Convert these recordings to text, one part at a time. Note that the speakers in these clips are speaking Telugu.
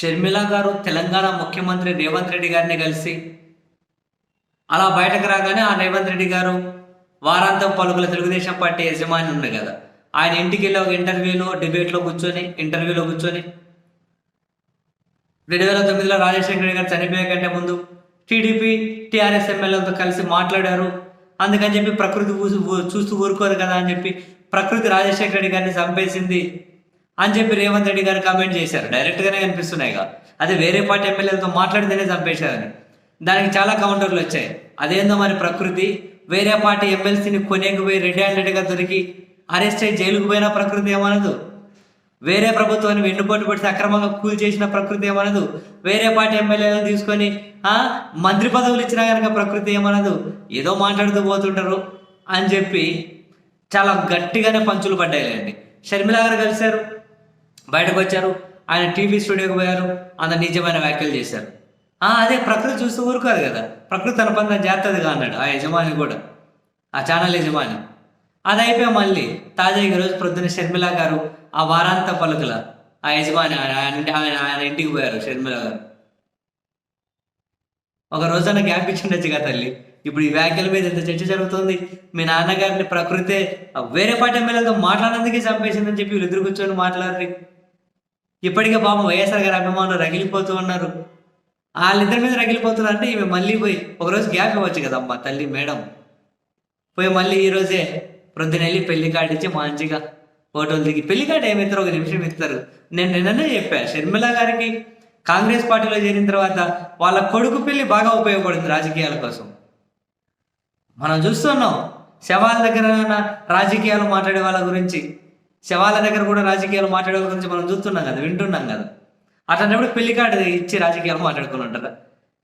షర్మిల గారు తెలంగాణ ముఖ్యమంత్రి రేవంత్ రెడ్డి గారిని కలిసి అలా బయటకు రాగానే ఆ రేవంత్ రెడ్డి గారు వారాంతం పలుకుల తెలుగుదేశం పార్టీ యజమాని ఉంది కదా. ఆయన ఇంటికి వెళ్ళి ఒక ఇంటర్వ్యూలో డిబేట్లో కూర్చొని ఇంటర్వ్యూలో కూర్చొని రెండు వేల తొమ్మిదిలో రాజశేఖర రెడ్డి గారు చనిపోయే కంటే ముందు టీడీపీ టీఆర్ఎస్ ఎమ్మెల్యేలతో కలిసి మాట్లాడారు. అందుకని చెప్పి ప్రకృతి చూస్తూ ఊరుకోరు కదా అని చెప్పి ప్రకృతి రాజశేఖర రెడ్డి గారిని చంపేసింది అని చెప్పి రేవంత్ రెడ్డి గారు కామెంట్ చేశారు. డైరెక్ట్గానే కనిపిస్తున్నాయి ఇక. అదే వేరే పార్టీ ఎమ్మెల్యేలతో మాట్లాడితేనే చంపేశారని. దానికి చాలా కౌంటర్లు వచ్చాయి. అదేందో మరి ప్రకృతి? వేరే పార్టీ ఎమ్మెల్సీని కొనేకి పోయి రెడ్ హ్యాండెడ్గా దొరికి అరెస్ట్ అయ్యి జైలుకు పోయిన ప్రకృతి ఏమనదు? వేరే ప్రభుత్వాన్ని వెన్నుపోటు పెడితే అక్రమంగా కూల్ చేసిన ప్రకృతి ఏమనదు? వేరే పార్టీ ఎమ్మెల్యేలను తీసుకొని మంత్రి పదవులు ఇచ్చినా కనుక ప్రకృతి ఏమనదు? ఏదో మాట్లాడుతూ పోతుంటారు అని చెప్పి చాలా గట్టిగానే పంచులు పడ్డాయిలేండి. షర్మిల గారు కలిశారు. బయటకు వచ్చారు ఆయన టీవీ స్టూడియోకి పోయారు. అంత నిజమైన వ్యాఖ్యలు చేశారు. ఆ, అదే ప్రకృతి చూస్తూ ఊరుకోదు కదా. ప్రకృతి తన పని తను అన్నాడు ఆ యజమాని కూడా. ఆ ఛానల్ యజమాని. అది అయిపోయి మళ్ళీ తాజాగా ఈరోజు ప్రొద్దున షర్మిల గారు ఆ వారాంత పలుకుల ఆ యజమాని ఆయన ఆయన ఆయన ఆయన ఇంటికి పోయారు షర్మిల గారు. ఒక రోజున గ్యాప్ ఇచ్చిండొచ్చుగా తల్లి. ఇప్పుడు ఈ వ్యాఖ్యల మీద ఎంత చర్చ జరుగుతుంది. మీ నాన్నగారిని ప్రకృతే వేరే పార్టీ ఎమ్మెల్యేలతో మాట్లాడేందుకే చంపేసిందని చెప్పి వీళ్ళు ఎదురు కూర్చొని మాట్లాడరు. ఇప్పటికే పాపం వైఎస్ఆర్ గారి అభిమానులు రగిలిపోతూ ఉన్నారు. వాళ్ళిద్దరి మీద రగిలిపోతున్నారు అంటే ఈమె మళ్ళీ పోయి ఒకరోజు గ్యాప్ ఇవ్వచ్చు కదమ్మా తల్లి మేడం. పోయి మళ్ళీ ఈరోజే ప్రొద్దున వెళ్ళి పెళ్ళి కార్డు ఇచ్చి మంచిగా ఫోటోలు దిగి పెళ్ళి కార్డు ఏమిస్తారు ఒక నిమిషం ఇస్తారు. నేను నిన్ననే చెప్పా షర్మిల గారికి కాంగ్రెస్ పార్టీలో చేరిన తర్వాత వాళ్ళ కొడుకు పెళ్ళి బాగా ఉపయోగపడుతుంది రాజకీయాల కోసం. మనం చూస్తున్నాం శవాల దగ్గర రాజకీయాలు మాట్లాడే వాళ్ళ గురించి. శవాల దగ్గర కూడా రాజకీయాలు మాట్లాడే గురించి మనం చూస్తున్నాం కదా వింటున్నాం కదా. అట్లాంటప్పుడు పెళ్ళి కార్డు ఇచ్చి రాజకీయాలు మాట్లాడుకుని ఉంటారా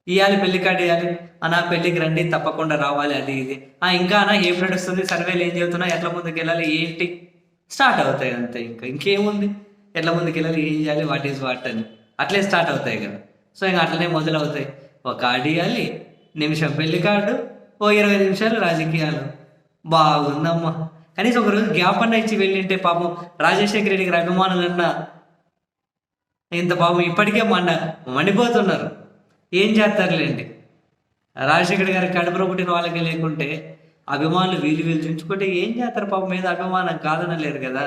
ఇవ్వాలి పెళ్ళి కార్డు ఇవ్వాలి అనా పెళ్ళికి రండి తప్పకుండా రావాలి అది ఇది. ఆ ఇంకా అన్న ఏ ఫ్రెండ్ వస్తుంది సర్వేలు ఏం చెబుతున్నా ఎట్లా ముందుకు వెళ్ళాలి ఏంటి? స్టార్ట్ అవుతాయి అంతే ఇంకా. ఇంకేముంది? ఎట్లా ముందుకు వెళ్ళాలి ఏం చేయాలి వాట్ ఈస్ వాట్ అని. అట్లే స్టార్ట్ అవుతాయి కదా. సో ఇంకా అట్లనే మొదలవుతాయి. ఒక కార్డు ఇవ్వాలి నిమిషం పెళ్ళి కార్డు ఓ ఇరవై నిమిషాలు రాజకీయాలు. బాగుందమ్మా. కనీసం ఒక రోజు గ్యాప్ అన్న ఇచ్చి వెళ్ళింటే పాపం రాజశేఖర రెడ్డికి గారి అభిమానులన్నా ఇంత పాపం ఇప్పటికే మండ మండిపోతున్నారు. ఏం చేస్తారులేండి? రాజశేఖర్ గారి కడుపులో పుట్టిన వాళ్ళకి లేకుంటే అభిమానులు వీలు వీలు చూంచుకుంటే ఏం చేస్తారు పాపం మీద అభిమానం కాదనలేరు కదా?